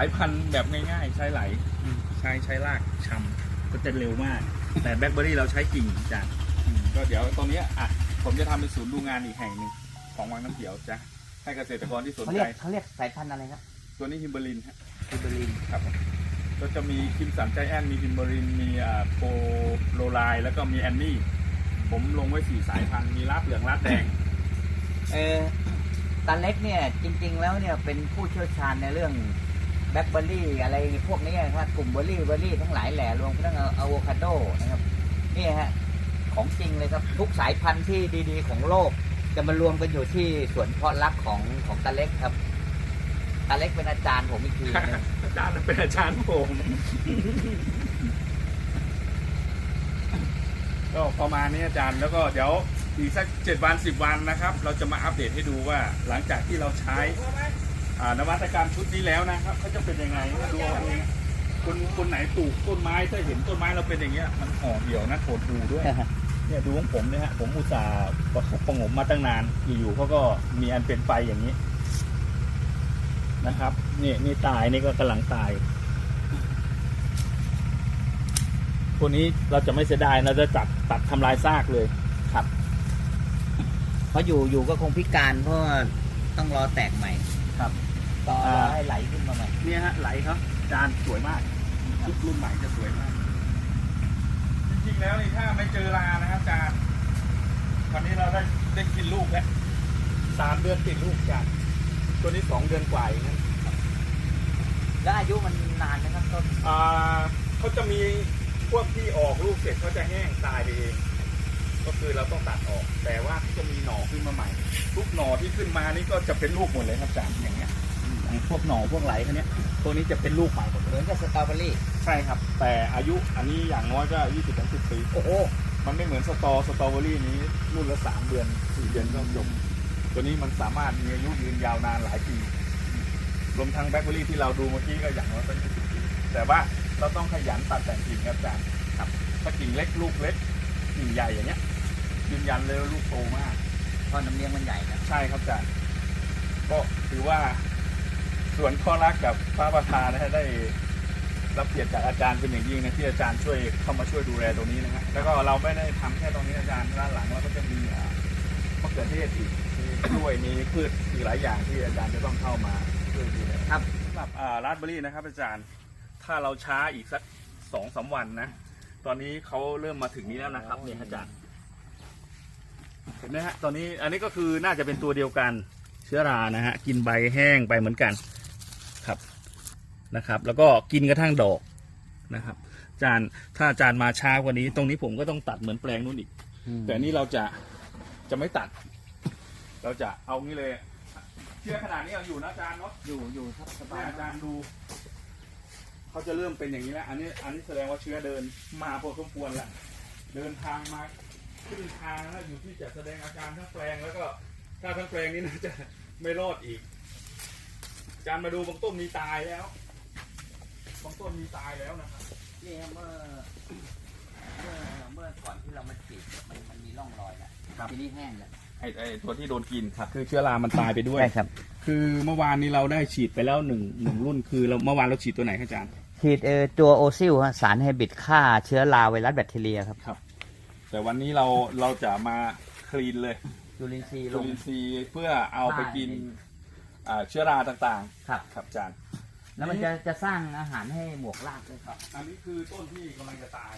ายพันธุ์แบบง่าย ๆ ใช้ไหลใช้ใช้รากชำก็จะเร็วมาก แต่แบล็คเบอร์รี่เราใช้กิ่งจ้ะอืมก็เดี๋ยวตรงเนี้ยอะผมจะทำเป็นศูนย์ดูงานอีกแห่งหนึ่งของวังน้ำเขียวจ้ะให้เกษตรกรที่สนเขาใจเรียกเขาเรียกสายพันธุ์อะไรครับตัวนี้ฮิมเบอรินฮะคูเบอรีนครับผมก็จะมีคิมสันใจแอนมีฮิมเบอรินมีอ่าโปโลไลแล้วก็มีแอนนี่ผมลงไว้สี่สายพันธุ์มีลาบเหลืองลาบแดงเออตาเล็กเนี่ยจริง ๆ แล้วเนี่ยเป็นผู้เชี่ยวชาญในเรื่องแบ ล็คเบอร์รี่อะไรพวกนี้นะครับกลุ่มเบอร์รี่เบอร์รี่ทั้งหลายแหล่รวมทั้งอะโวคาโดนะครับนี่ฮะของจริงเลยครับทุกสายพันธุ์ที่ดีๆ ของโลก จะมารวมกันอยู่ที่สวนเพาะรักของของตาเล็กครับตาเล็กเป็นอาจารย์ผมอีกทีนึงอาจารย์เป็นอาจารย์ผมก็ประมาณนี้อาจารย์แล้วก็เดี๋ยวอีกสักเจ็ดวันสิบวันนะครับ เราจะมาอัปเดตให้ดูว่าหลังจากที่เราใช้อ่า นวัตกรรมชุดนี้แล้วนะครับเขาจะเป็นยังไงดูเอาเองคนคนไหนปลูกต้นไม้ถ้าเห็นต้นไม้เราเป็นอย่างเงี้ยมันห่อเหี่ยวนะโคตรดูด้วยเนี่ยดูของผมเนี่ยฮะผมอุตส่าห์ประคบประหงมมาตั้งนานอยู่ๆเขาก็มีอันเป็นไปอย่างนี้นะครับนี่นี่ตายนี่ก็กำลังตายตัวนี้เราจะไม่เสียดายเราจะจัดตัดทำลายซากเลยครับเพราะอยู่อยู่ก็คงพิการเพราะต้องรอแตกใหม่ ครับต่อรอ่าอให้ไหลขึ้นมาใหม่เนี่ยฮะไหลครับจานสวยมากชุดรุ่นใหม่จะสวยมาก จริงๆแล้วนี่ถ้าไม่เจอรานะครับจานวันนี้เราได้ได้กินลูกแล้วสามเดือนติดลูกจานตัวนี้สองเดือนกว่าเองนะแล้วอายุมันนานนะครับต้นอ่าเขาจะมีพวกที่ออกลูกเสร็จเขาจะแห้งตายไปเอง ก็คือเราต้องตัดออก แต่ว่าจะมีหน่อขึ้นมาใหม่ ทุกหน่อที่ขึ้นมานี่ก็จะเป็นลูกหมดเลยครับจานอย่างเงี้ยอย่างพวกหน่อพวกไหลคันนี้ยตัวนี้จะเป็นลูกใหม่หมดเหเลยมือนกับสตรอเบอรี่ ใช่ครับ แต่อายุอันนี้อย่างน้อยก็ยี่สิบถึงสิบปี โอ้โหมันไม่เหมือนสตอสตรอเบอรี่นี้รุ่นละสามเดือนสี่เดือนก็จบตัวนี้มันสามารถมีอายุยืนยาวนานหลายปีรวมทั้งแบล็คเบอรี่ที่เราดูเมื่อกี้ก็อย่างน้อยก็ยี่สิบปีแต่ว่าเราต้องขยันตัดแต่งกิ่งครับอาจารย์ครับถ้ากิ่งเล็กลูกเล็กกิ่งใหญ่อย่างเงี้ย ยืนยันเลยว่าลูกโตมาก เพราะน้ำเลี้ยงมันใหญ่นะใช่ครับอาจารย์ก็ถือว่าส่วนข้อรักกับพระประธานนะฮะได้รับเกียรติจากอาจารย์เป็นอย่างยิ่งนะที่อาจารย์ช่วยเข้ามาช่วยดูแลตรงนี้นะฮะแล้วก็เราไม่ได้ทำแค่ตรงนี้อาจารย์ด้านหลังเราก็จะมีอ่ามะเขือเทศอีกมีกล้วยมีพืชอีกหลายอย่างที่อาจารย์จะต้องเข้ามาช่วยดูแลครับ สำหรับอ่าราสเบอรี่นะครับ อาจารย์ถ้าเราช้าอีกสักสองสามวันนะ ตอนนี้เขาเริ่มมาถึงนี้แล้วนะครับเนี่ยอาจารย์ เห็นไหมฮะตอนนี้อันนี้ก็คือน่าจะเป็นตัวเดียวกันเชื้อรานะฮะกินใบแห้งไปเหมือนกันครับนะครับ แล้วก็กินกระทั่งดอกนะครับอาจารย์ถ้าอาจารย์มาช้ากว่านี้ ตรงนี้ผมก็ต้องตัดเหมือนแปลงนู้นอีก แต่อันนี่เราจะจะไม่ตัด เราจะเอางี้เลยเชื้อขนาดนี้เอาอยู่นะอาจารย์เนาะอยู่อยู่ครับสบาเนี่ยยอาจารย์ดูเขาจะเริ่มเป็นอย่างนี้แล้วอันนี้อันนี้แสดงว่าเชื้อเดินมาพอสมควรแล้วเดินทางมา ขึ้นทางแล้วอยู่ที่จะแสดงอาการทั้งแปลงแล้วก็ถ้าทั้งแปลงนี้น่าจะไม่รอดอีกอาจารย์มาดูบางต้นมีตายแล้วบางต้นมีตายแล้วนะครับนี่ครับเมื่อเมื่อเมื่อก่อนที่เรามาฉีดมันมันมีร่องรอยแล้วครับทีนี้แห้งแล้วไอ้ไอ้ตัวที่โดนกินครับ คือเชื้อรามันตายไปด้วยใช่ครับ คือเมื่อวานนี้เราได้ฉีดไปแล้วหนึ่งหนึ่งรุ่น คือเราเมื่อวานเราฉีดตัวไหนครับอาจารย์ฉีดเออตัวโอซิลฮะสารไฮบริดฆ่าเชื้อราไวรัสแบคทีเรียครับครับ แต่วันนี้เราเราจะมาคลีนเลยจุลินทรีย์ลจุง ลินทรีย์เพื่อเอาไปกินใช่อ่าเชื้อราต่างครับ ๆ ครับอาจารย์ แล้วมันจะจะสร้างอาหารให้หมวกรากด้วยครับอันนี้คือต้นที่กำลังจะตาย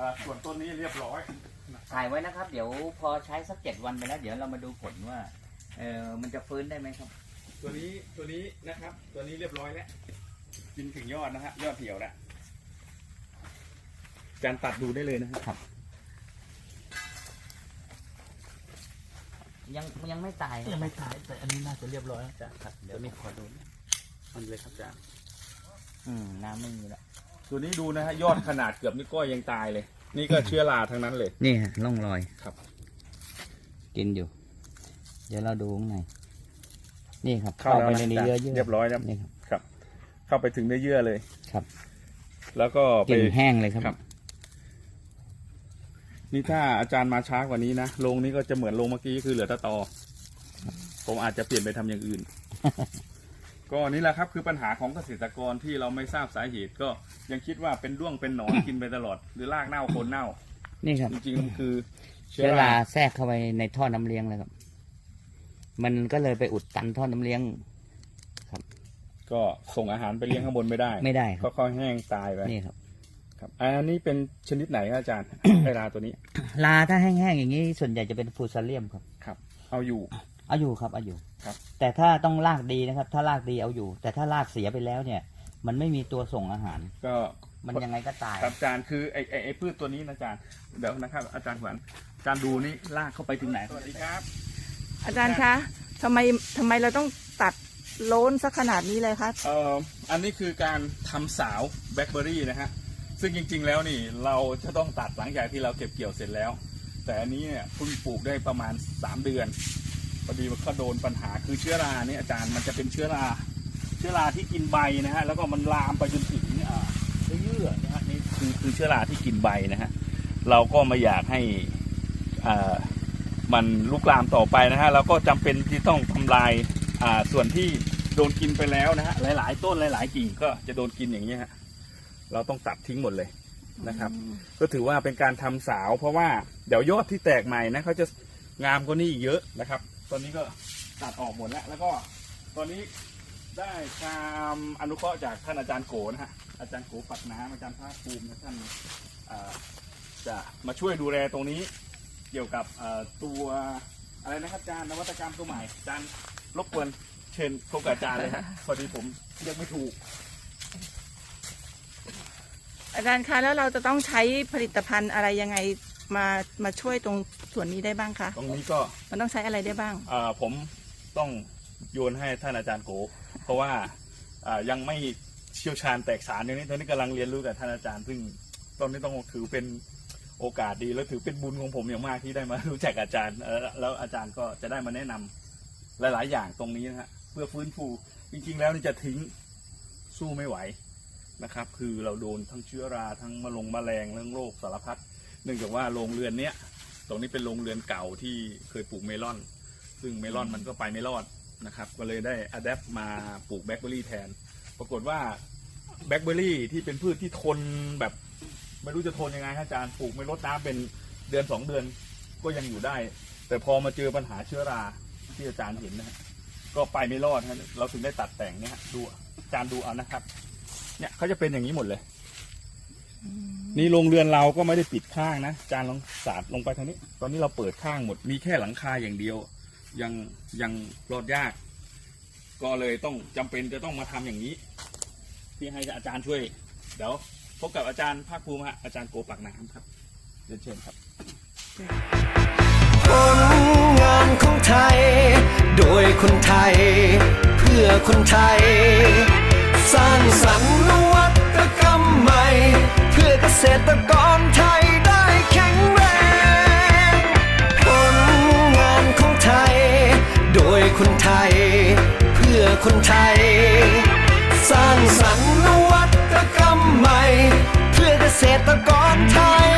อ่าส่วนต้นนี้เรียบร้อย ถ่ายไว้นะครับ เดี๋ยวพอใช้สักเจ็ดวันไปแล้ว เดี๋ยวเรามาดูผลว่าเออมันจะฟื้นได้ไหมครับ ตัวนี้ตัวนี้นะครับ ตัวนี้เรียบร้อยแล้วกินถึงยอดนะฮะยอดเหี่ยวแล้วอาจารย์ตัดดูได้เลยนะครับ ยังยังไม่ตายยังไม่ตายแต่อันนี้น่าจะเรียบร้อยแล้วอาจารย์ครับเดี๋ยวตัวนี้นี้ขอดูมันเลยครับอาจารย์อืมน้ำไม่มีแล้วตัวนี้ดูนะฮะยอดขนาดเกือบนิ้วก้อยยังตายเลย นี่ก็เชื้อราทั้งนั้นเลย นี่ฮะร่องรอยครับ กินอยู่ เดี๋ยวเราดูข้างในนี่ครับ เข้าแล้วไปนะในนี้เยอะๆเรียบร้อยแล้วนี่ครับครับ เข้าไปถึงเนื้อเยื่อเลยครับ แล้วก็กไปลิ่นแห้งเลยครับครับ นี่ถ้าอาจารย์มาช้ากว่านี้นะโรงนี้ก็จะเหมือนโรงเมื่อกี้คือเหลือแตะตอ ผมอาจจะเปลี่ยนไปทำอย่างอื่น ก็นี่แหละครับ คือปัญหาของเกษตรกรที่เราไม่ทราบสาเหตุก็ยังคิดว่าเป็นด้วงเป็นหนอน กินไปตลอด หรือรากเน่าโคนเน่า นี่ครับ จริงๆมันคือเชื้อราแทรกเข้าไปในท่อน้ำเลี้ยงเลยครับ มันก็เลยไปอุดตันท่อน้ำเลี้ยง ก็ส่งอาหารไปเลี้ยงข้างบนไม่ได้ไม่ได้คก็รับค่อยแห้งตายไป นี่ครับ ครับ อันนี้เป็นชนิดไหนครับอาจารย์ ไอราตัวนี้ ลาถ้าแห้งๆอย่างนี้ส่วนใหญ่จะเป็นฟูซาเลียมครับ ครับ เอาอยู่ เอาอยู่ครับเอาอยู่ครับ แต่ถ้าต้องลากดีนะครับ ถ้าลากดีเอาอยู่ แต่ถ้าลากเสียไปแล้วเนี่ย มันไม่มีตัวส่งอาหาร ก็มันยังไงก็ตาย ครับอาจารย์คือไอไอไอพืชตัวนี้นะอาจารย์ เดี๋ยวนะครับ อาจารย์ขวัญอาจารย์ดูนี่ลากเข้าไปถึงไหน สวัสดีครับ อาจารย์คะทำไมทำไมเราต้องตัดโล้นสักขนาดนี้เลยคะ เอ่อ อันนี้คือการทำสาวแบล็คเบอร์รี่นะฮะ ซึ่งจริง ๆ แล้วนี่เราจะต้องตัดหลังจากที่เราเก็บเกี่ยวเสร็จแล้ว แต่อันนี้เนี่ยเพิ่งปลูกได้ประมาณ 3 เดือนพอดีมันก็โดนปัญหาคือเชื้อราเนี่ยอาจารย์มันจะเป็นเชื้อราเชื้อราที่กินใบนะฮะแล้วก็มันลามไปจนถึงอ่าเยื่อนะฮะนี่คือคือเชื้อราที่กินใบนะฮะเราก็ไม่อยากให้อ่ามันลุกลามต่อไปนะฮะเราก็จำเป็นที่ต้องทำลายอ่าส่วนที่โดนกินไปแล้วนะฮะหลาย ๆ ต้นหลาย ๆ กิ่งก็จะโดนกินอย่างนี้ฮะ เราต้องตัดทิ้งหมดเลยนะครับ ก็ถือว่าเป็นการทำสาว เพราะว่าเดี๋ยวยอดที่แตกใหม่นะเขาจะงามกว่านี้อีกเยอะนะครับ ตอนนี้ก็ตัดออกหมดแล้ว แล้วก็ตอนนี้ได้ความอนุเคราะห์จากท่านอาจารย์โกนะฮะอาจารย์โกปักน้ำอาจารย์ภาคภูมินะท่านอ่าจะมาช่วยดูแลตรงนี้เกี่ยวกับเอ่อตัวอะไรนะครับอาจารย์นวัตกรรมตัวใหม่อาจารย์รบกวนเชิญพบกับอาจารย์เลยฮะพอดีผมเรียกไม่ถูก อาจารย์คะแล้วเราจะต้องใช้ผลิตภัณฑ์อะไรยังไงมามาช่วยตรงส่วนนี้ได้บ้างคะตรงนี้ก็มันต้องใช้อะไรได้บ้างอ่าผมต้องโยนให้ท่านอาจารย์โก เพราะว่าอ่ายังไม่เชี่ยวชาญแตกสารอย่างนี้ตอนนี้กำลังเรียนรู้กับท่านอาจารย์ซึ่งตอนนี้ต้องถือเป็นโอกาสดีแล้วถือเป็นบุญของผมอย่างมากที่ได้มารู้จักอาจารย์เอ่อแล้วอาจารย์ก็จะได้มาแนะนำหลาย ๆ อย่างตรงนี้นะฮะเพื่อฟื้นฟูจริง ๆ แล้วนี่จะทิ้งสู้ไม่ไหว นะครับ คือเราโดนทั้งเชื้อราทั้งมะลงแมลงเรื่องโรคสารพัดเนื่องจากว่าโรงเรือนเนี้ยตรงนี้เป็นโรงเรือนเก่าที่เคยปลูกเมลอน ซึ่งเมลอนมันก็ไปไม่รอดนะครับ ก็เลยได้อัดแอปมาปลูกแบล็คเบอรี่แทน ปรากฏว่าแบล็คเบอรี่ที่เป็นพืชที่ทนแบบไม่รู้จะทนยังไงฮะอาจารย์ปลูกไม่ลดน้ำเป็นเดือนสองเดือนก็ยังอยู่ได้ แต่พอมาเจอปัญหาเชื้อราที่อาจารย์เห็นนะฮะก็ไปไม่รอดฮะเราถึงได้ตัดแต่งเนี่ยฮะดูอาจารย์ดูเอานะครับ เนี่ยเขาจะเป็นอย่างนี้หมดเลย นี่โรงเรือนเราก็ไม่ได้ปิดข้างนะอาจารย์ลองสาดลงไปทางนี้ ตอนนี้เราเปิดข้างหมดมีแค่หลังคาอย่างเดียว ยังยังรอดยาก ก็เลยต้องจำเป็นจะต้องมาทำอย่างนี้ ที่ให้อาจารย์ช่วย เดี๋ยวพบกับอาจารย์ภาคภูมิฮะอาจารย์โกปักน้ำครับเรียนเชิญครับผลงานของไทย โดยคนไทย เพื่อคนไทย สร้างสรรค์นวัตกรรมใหม่ เพื่อเกษตรกรไทยได้แข็งแรง ผลงานของไทย โดยคนไทย เพื่อคนไทย สร้างสรรค์นวัตกรรมใหม่ เพื่อเกษตรกรไทย